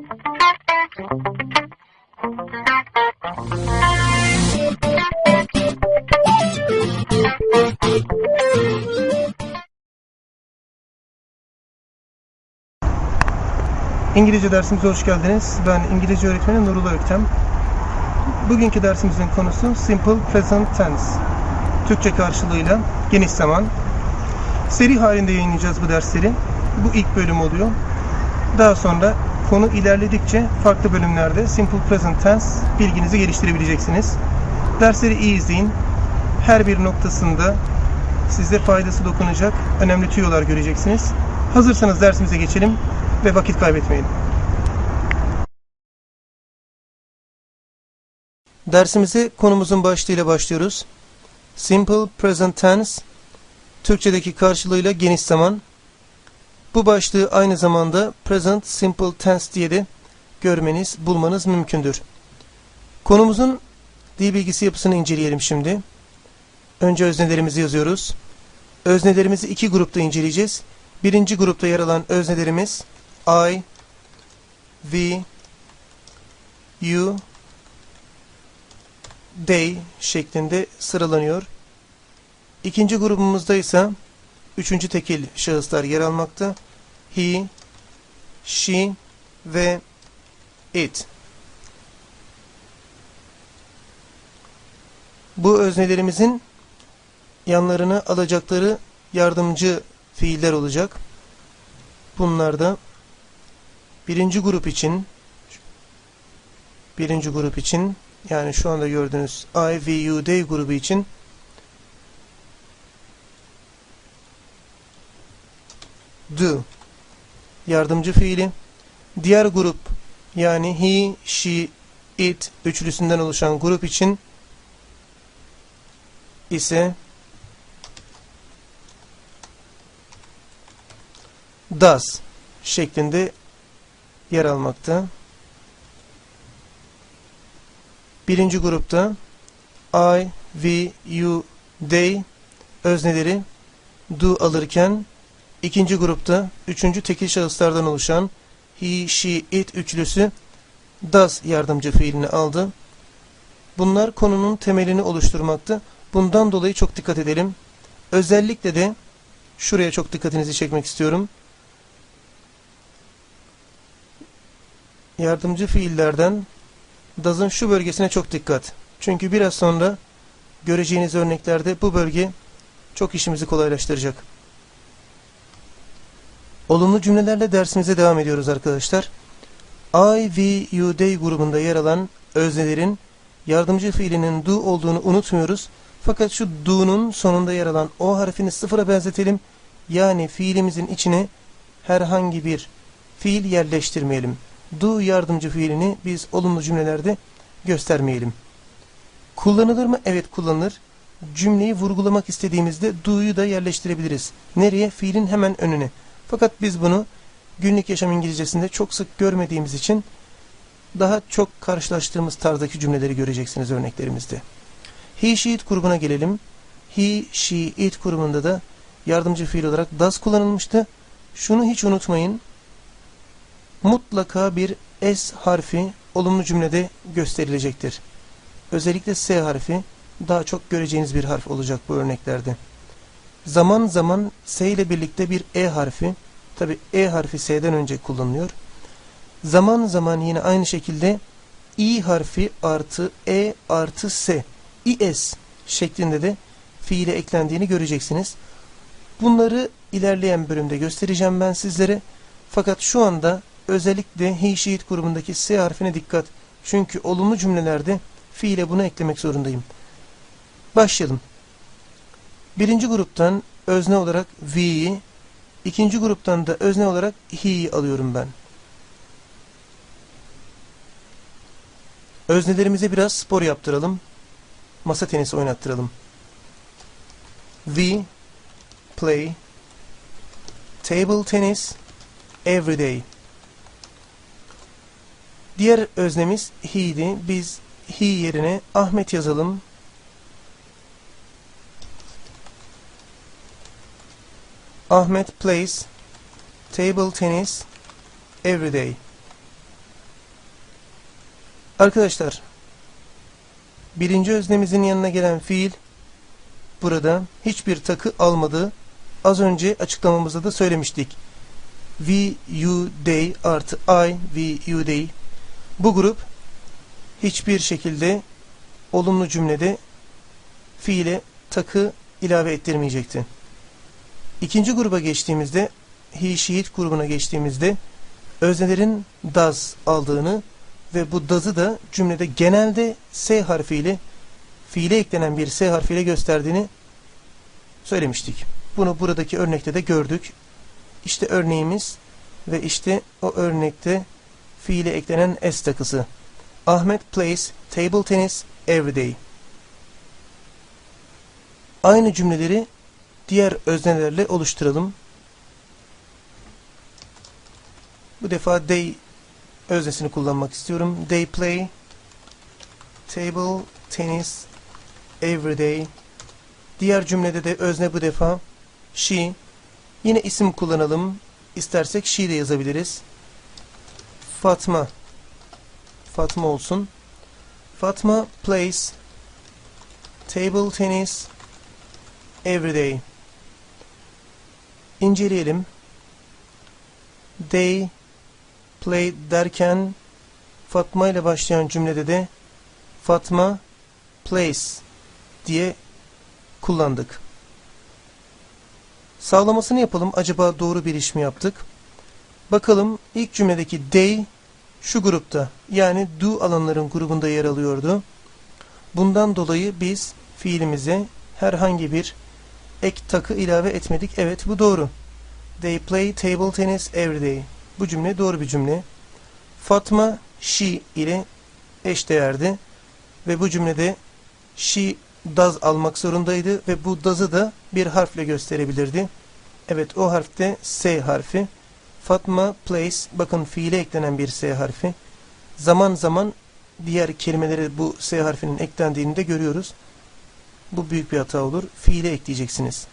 İngilizce dersimize hoş geldiniz. Ben İngilizce öğretmeni Nurullah Öktem. Bugünkü dersimizin konusu Simple Present Tense. Türkçe karşılığıyla geniş zaman. Seri halinde yayınlayacağız bu dersleri. Bu ilk bölüm oluyor. Daha sonra konu ilerledikçe farklı bölümlerde Simple Present Tense bilginizi geliştirebileceksiniz. Dersleri iyi izleyin. Her bir noktasında size faydası dokunacak önemli tüyolar göreceksiniz. Hazırsanız dersimize geçelim ve vakit kaybetmeyelim. Dersimize konumuzun başlığıyla başlıyoruz. Simple Present Tense Türkçedeki karşılığıyla geniş zaman. Bu başlığı aynı zamanda Present Simple Tense diye de görmeniz, bulmanız mümkündür. Konumuzun dil bilgisi yapısını inceleyelim şimdi. Önce öznelerimizi yazıyoruz. Öznelerimizi iki grupta inceleyeceğiz. Birinci grupta yer alan öznelerimiz I, we, you, they şeklinde sıralanıyor. İkinci grubumuzda ise üçüncü tekil şahıslar yer almakta. He, she ve it. Bu öznelerimizin yanlarına alacakları yardımcı fiiller olacak. Bunlar da birinci grup için birinci grup için yani şu anda gördüğünüz I, we, you, they grubu için do yardımcı fiili. Diğer grup yani he, she, it üçlüsünden oluşan grup için ise does şeklinde yer almakta. Birinci grupta I, we, you, they özneleri do alırken ikinci grupta üçüncü tekil şahıslardan oluşan he, she, it üçlüsü does yardımcı fiilini aldı. Bunlar konunun temelini oluşturmakta. Bundan dolayı çok dikkat edelim. Özellikle de şuraya çok dikkatinizi çekmek istiyorum. Yardımcı fiillerden does'ın şu bölgesine çok dikkat. Çünkü biraz sonra göreceğiniz örneklerde bu bölge çok işimizi kolaylaştıracak. Olumlu cümlelerle dersimize devam ediyoruz arkadaşlar. I, we, you, they grubunda yer alan öznelerin yardımcı fiilinin do olduğunu unutmuyoruz. Fakat şu do'nun sonunda yer alan o harfini sıfıra benzetelim. Yani fiilimizin içine herhangi bir fiil yerleştirmeyelim. Do yardımcı fiilini biz olumlu cümlelerde göstermeyelim. Kullanılır mı? Evet kullanılır. Cümleyi vurgulamak istediğimizde do'yu da yerleştirebiliriz. Nereye? Fiilin hemen önüne. Fakat biz bunu günlük yaşam İngilizcesinde çok sık görmediğimiz için daha çok karşılaştığımız tarzdaki cümleleri göreceksiniz örneklerimizde. He, she, it grubuna gelelim. He, she, it grubunda da yardımcı fiil olarak does kullanılmıştı. Şunu hiç unutmayın. Mutlaka bir S harfi olumlu cümlede gösterilecektir. Özellikle S harfi daha çok göreceğiniz bir harf olacak bu örneklerde. Zaman zaman S ile birlikte bir E harfi, tabi E harfi S'den önce kullanılıyor. Zaman zaman yine aynı şekilde İ harfi artı E artı S, İS şeklinde de fiile eklendiğini göreceksiniz. Bunları ilerleyen bölümde göstereceğim ben sizlere. Fakat şu anda özellikle he, she, it grubundaki S harfine dikkat. Çünkü olumlu cümlelerde fiile bunu eklemek zorundayım. Başlayalım. Birinci gruptan özne olarak we'yi, ikinci gruptan da özne olarak he'yi alıyorum ben. Öznelerimize biraz spor yaptıralım. Masa tenisi oynattıralım. We play table tennis every day. Diğer öznemiz he'di. Biz he yerine Ahmet yazalım. Ahmet plays table tennis every day. Arkadaşlar, birinci öznemizin yanına gelen fiil burada hiçbir takı almadığı az önce açıklamamızda da söylemiştik. We, you, they artı I, we, you, they bu grup hiçbir şekilde olumlu cümlede fiile takı ilave ettirmeyecekti. İkinci gruba geçtiğimizde he, she, it grubuna geçtiğimizde öznelerin does aldığını ve bu does'ı da cümlede genelde S harfiyle fiile eklenen bir S harfiyle gösterdiğini söylemiştik. Bunu buradaki örnekte de gördük. İşte örneğimiz ve işte o örnekte fiile eklenen S takısı. Ahmet plays table tennis every day. Aynı cümleleri diğer öznelerle oluşturalım. Bu defa they öznesini kullanmak istiyorum. They play table tennis every day. Diğer cümlede de özne bu defa she. Yine isim kullanalım. İstersek she de yazabiliriz. Fatma. Fatma olsun. Fatma plays table tennis every day. İnceleyelim. They play derken Fatma ile başlayan cümlede de Fatma plays diye kullandık. Sağlamasını yapalım. Acaba doğru bir iş mi yaptık? Bakalım ilk cümledeki they şu grupta yani do alanların grubunda yer alıyordu. Bundan dolayı biz fiilimize herhangi bir ek takı ilave etmedik. Evet bu doğru. They play table tennis every day. Bu cümle doğru bir cümle. Fatma she ile eşdeğerdi ve bu cümlede she does almak zorundaydı ve bu does'ı da bir harfle gösterebilirdi. Evet o harfte S harfi. Fatma plays bakın fiile eklenen bir S harfi. Zaman zaman diğer kelimelere bu S harfinin eklendiğini de görüyoruz. Bu büyük bir hata olur. Fiile ekleyeceksiniz.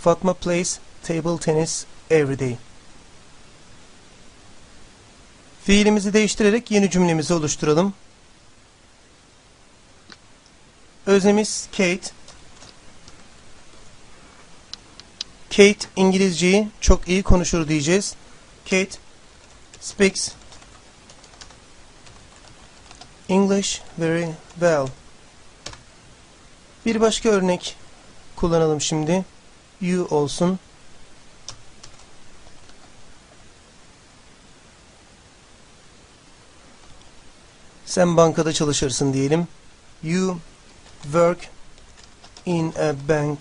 Fatma plays table tennis every day. Fiilimizi değiştirerek yeni cümlemizi oluşturalım. Öznemiz Kate. Kate İngilizceyi çok iyi konuşur diyeceğiz. Kate speaks English very well. Bir başka örnek kullanalım şimdi. You olsun. Sen bankada çalışırsın diyelim. You work in a bank.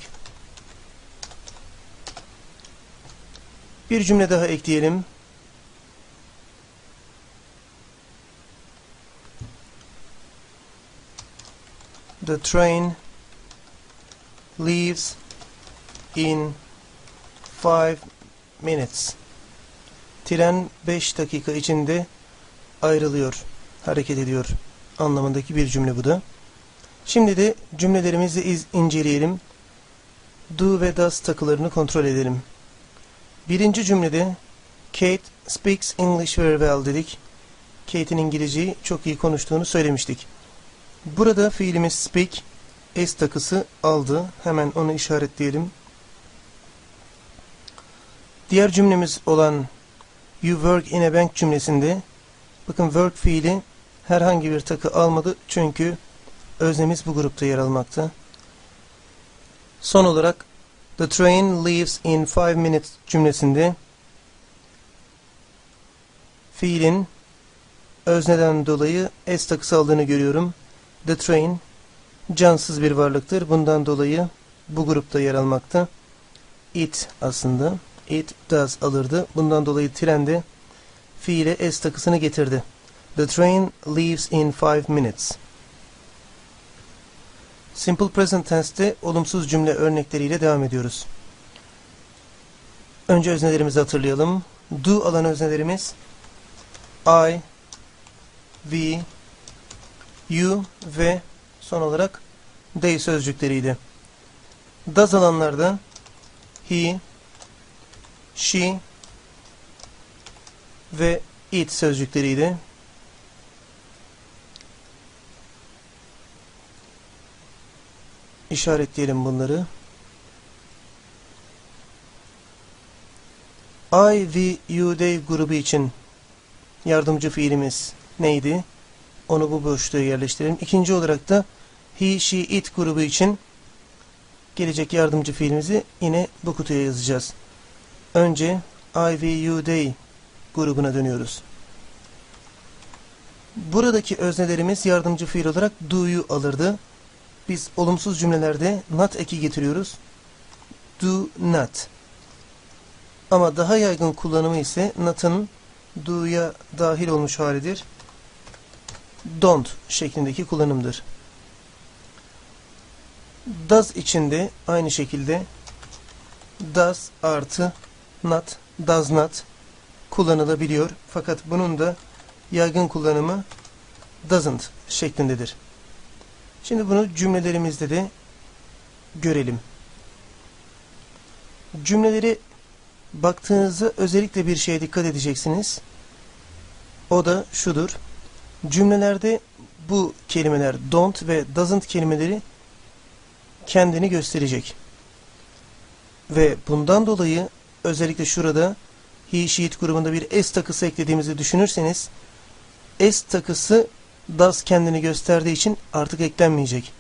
Bir cümle daha ekleyelim. The train leaves in five minutes. Tren 5 dakika içinde ayrılıyor, hareket ediyor anlamındaki bir cümle bu da. Şimdi de cümlelerimizi iz inceleyelim. Do ve does takılarını kontrol edelim. Birinci cümlede Kate speaks English very well dedik. Kate'in İngilizceyi çok iyi konuştuğunu söylemiştik. Burada fiilimiz speak S takısı aldı. Hemen onu işaretleyelim. Diğer cümlemiz olan You work in a bank cümlesinde bakın work fiili herhangi bir takı almadı çünkü öznemiz bu grupta yer almakta. Son olarak The train leaves in five minutes cümlesinde fiilin özneden dolayı s takısı aldığını görüyorum. The train cansız bir varlıktır. Bundan dolayı bu grupta yer almakta. It aslında. It does alırdı. Bundan dolayı trende fiile s takısını getirdi. The train leaves in five minutes. Simple present tense'te olumsuz cümle örnekleriyle devam ediyoruz. Önce öznelerimizi hatırlayalım. Do alan öznelerimiz I, we, you ve son olarak they sözcükleriydi. Does alanlarda he, she ve it sözcükleriydi. İşaretleyelim bunları. I, we, you, they grubu için yardımcı fiilimiz neydi? Onu bu boşluğa yerleştirelim. İkinci olarak da he, she, it grubu için gelecek yardımcı fiilimizi yine bu kutuya yazacağız. Önce I, we, you, they grubuna dönüyoruz. Buradaki öznelerimiz yardımcı fiil olarak do'yu alırdı. Biz olumsuz cümlelerde not eki getiriyoruz. Do not. Ama daha yaygın kullanımı ise not'ın do'ya dahil olmuş halidir. Don't şeklindeki kullanımdır. Does içinde aynı şekilde does artı not, does not kullanılabiliyor. Fakat bunun da yaygın kullanımı doesn't şeklindedir. Şimdi bunu cümlelerimizde de görelim. Cümleleri baktığınızda özellikle bir şeye dikkat edeceksiniz. O da şudur. Cümlelerde bu kelimeler don't ve doesn't kelimeleri kendini gösterecek. Ve bundan dolayı özellikle şurada he, she, it grubunda bir s takısı eklediğimizi düşünürseniz S takısı does kendini gösterdiği için artık eklenmeyecek.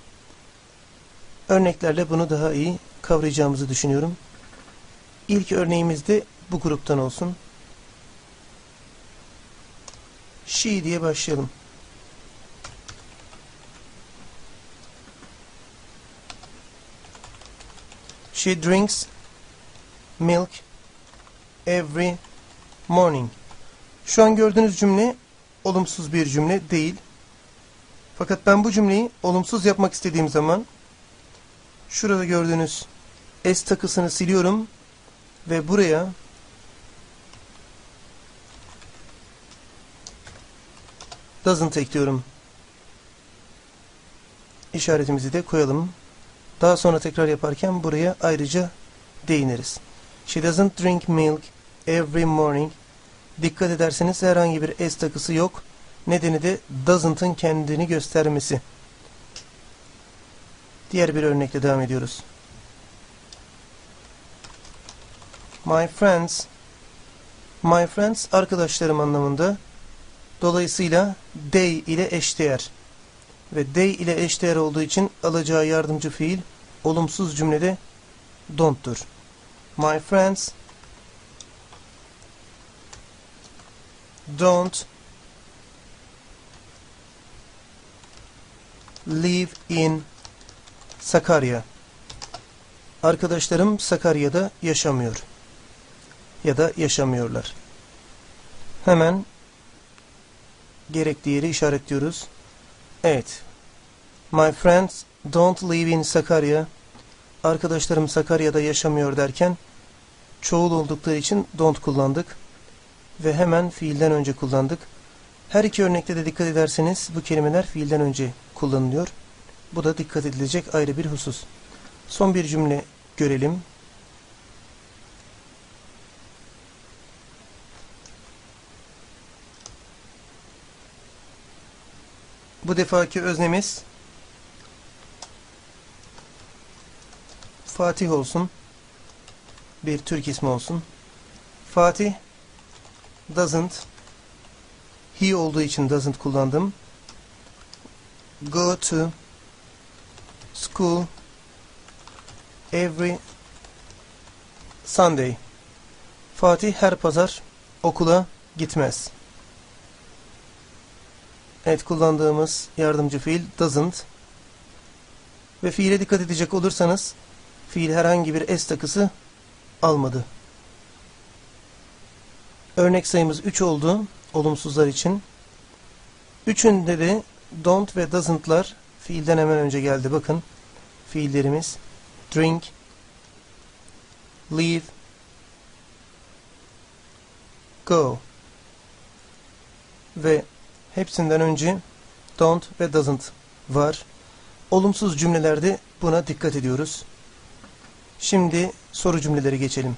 Örneklerle bunu daha iyi kavrayacağımızı düşünüyorum. İlk örneğimiz de bu gruptan olsun. She diye başlayalım. She drinks milk every morning. Şu an gördüğünüz cümle olumsuz bir cümle değil. Fakat ben bu cümleyi olumsuz yapmak istediğim zaman şurada gördüğünüz s takısını siliyorum ve buraya doesn't ekliyorum. İşaretimizi de koyalım. Daha sonra tekrar yaparken buraya ayrıca değiniriz. She doesn't drink milk every morning. Dikkat ederseniz herhangi bir s takısı yok. Nedeni de doesn't'ın kendini göstermesi. Diğer bir örnekle devam ediyoruz. My friends My friends arkadaşlarım anlamında. Dolayısıyla they ile eşdeğer. Ve they ile eşdeğer olduğu için alacağı yardımcı fiil olumsuz cümlede don't'tur. My friends don't live in Sakarya. Arkadaşlarım Sakarya'da yaşamıyor. Ya da yaşamıyorlar. Hemen gerekli yeri işaretliyoruz. Evet. My friends don't live in Sakarya. Arkadaşlarım Sakarya'da yaşamıyor derken çoğul oldukları için don't kullandık ve hemen fiilden önce kullandık. Her iki örnekte de dikkat ederseniz bu kelimeler fiilden önce kullanılıyor. Bu da dikkat edilecek ayrı bir husus. Son bir cümle görelim. Bu defaki öznemiz Fatih olsun. Bir Türk ismi olsun. Fatih doesn't he olduğu için doesn't kullandım. Go to school every Sunday. Fatih her pazar okula gitmez. Evet kullandığımız yardımcı fiil doesn't. Ve fiile dikkat edecek olursanız fiil herhangi bir s takısı almadı. Örnek sayımız 3 oldu olumsuzlar için. Üçünde de don't ve doesn't'lar fiilden hemen önce geldi. Bakın fiillerimiz drink, leave, go ve hepsinden önce don't ve doesn't var. Olumsuz cümlelerde buna dikkat ediyoruz. Şimdi soru cümleleri geçelim.